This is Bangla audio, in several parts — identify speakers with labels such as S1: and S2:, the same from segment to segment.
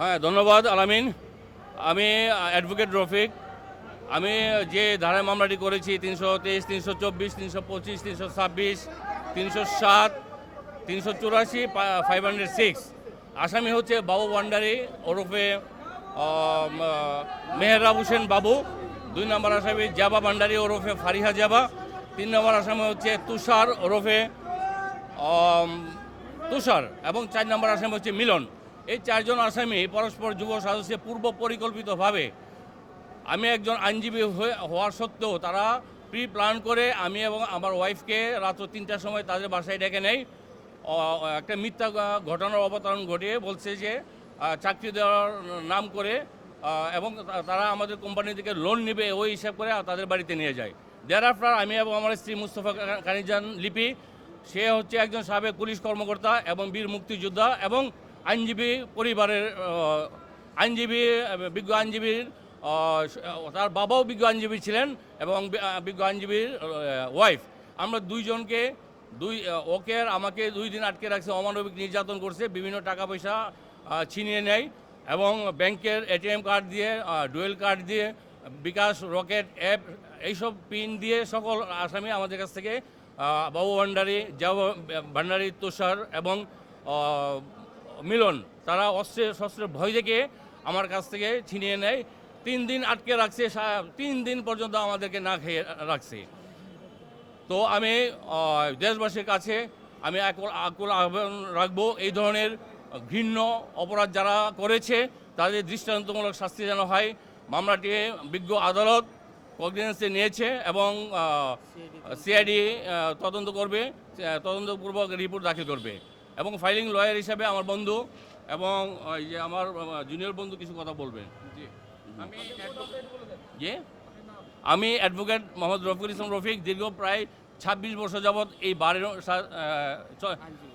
S1: হ্যাঁ ধন্যবাদ, আলামিন। আমি অ্যাডভোকেট রফিক। আমি যে ধারায় মামলাটি করেছি, তিনশো তেইশ, তিনশো চব্বিশ, তিনশো পঁচিশ, তিনশো ছাব্বিশ, তিনশো সাত, তিনশো চুরাশি ফাইভ হান্ড্রেড সিক্স আসামি হচ্ছে বাবু ভান্ডারি ওরফে মেহরাব হোসেন বাবু। দুই নম্বর আসামি জাবা ভান্ডারি ওরফে ফারিহা জাবা। তিন নম্বর আসামি হচ্ছে তুষার ওরফে তুষার। এবং চার নম্বর আসামি হচ্ছে মিলন। এই চারজন আসামি, পরস্পর যুব সদস্যে পূর্ব পরিকল্পিতভাবে আমি একজন আইনজীবী হওয়ার সত্ত্বেও তারা প্রি প্ল্যান করে আমি এবং আমার ওয়াইফকে রাত্র তিনটার সময় তাদের বাসায় ডেকে নেই। একটা মিথ্যা ঘটনার অবতরণ ঘটিয়ে বলছে যে চাকরি দেওয়ার নাম করে এবং তারা আমাদের কোম্পানি থেকে লোন নেবে, ওই হিসাব করে তাদের বাড়িতে নিয়ে যায়। দেয়ার আফটার আমি এবং আমার স্ত্রী মুস্তফা কানিজান লিপি, সে হচ্ছে একজন সাবেক পুলিশ কর্মকর্তা এবং বীর মুক্তিযোদ্ধা এবং আইনজীবী পরিবারের আইনজীবী বিজ্ঞ আইনজীবীর তার বাবাও বিজ্ঞ আইনজীবী ছিলেন এবং বিজ্ঞ আইনজীবীর ওয়াইফ আমরা দুইজনকে, দুই ওকে আমাকে দুই দিন আটকে রাখছে, অমানবিক নির্যাতন করছে, বিভিন্ন টাকা পয়সা ছিনিয়ে নেয় এবং ব্যাংকের এটিএম কার্ড দিয়ে ডুয়েল কার্ড দিয়ে, বিকাশ রকেট, অ্যাপ, এইসব পিন দিয়ে সকল আসামি আমাদের কাছ থেকে বাবু ভান্ডারি, জাব, ভান্ডারি, তুষার এবং মিলন তারা অস্ত্রে শস্ত্রের ভয় দেখে আমার কাছ থেকে ছিনিয়ে নেয়। তিন দিন আটকে রাখছে তিন দিন পর্যন্ত আমাদেরকে না খেয়ে রাখছে। তো আমি দেশবাসীর কাছে আমি আকুল আকুল আহ্বান রাখব এই ধরনের ঘৃণ্য অপরাধ যারা করেছে তাদের দৃষ্টান্তমূলক শাস্তি যেন হয়। মামলাটি বিজ্ঞ আদালত কগনিজেন্সে নিয়েছে এবং সিআইডি তদন্ত করবে তদন্তপূর্বক রিপোর্ট দাখিল করবে। এবং ফাইলিং লয়ার হিসাবে আমার বন্ধু এবং এই যে আমার জুনিয়র বন্ধু কিছু কথা বলবেন জি। আমি যে আমি অ্যাডভোকেট মোহাম্মদ রফিকুল ইসলাম রফিক দীর্ঘ প্রায় ছাব্বিশ বছর যাবৎ এই বারের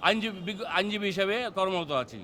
S1: আইনজীবী। আইনজীবী হিসেবে কর্মরত আছি।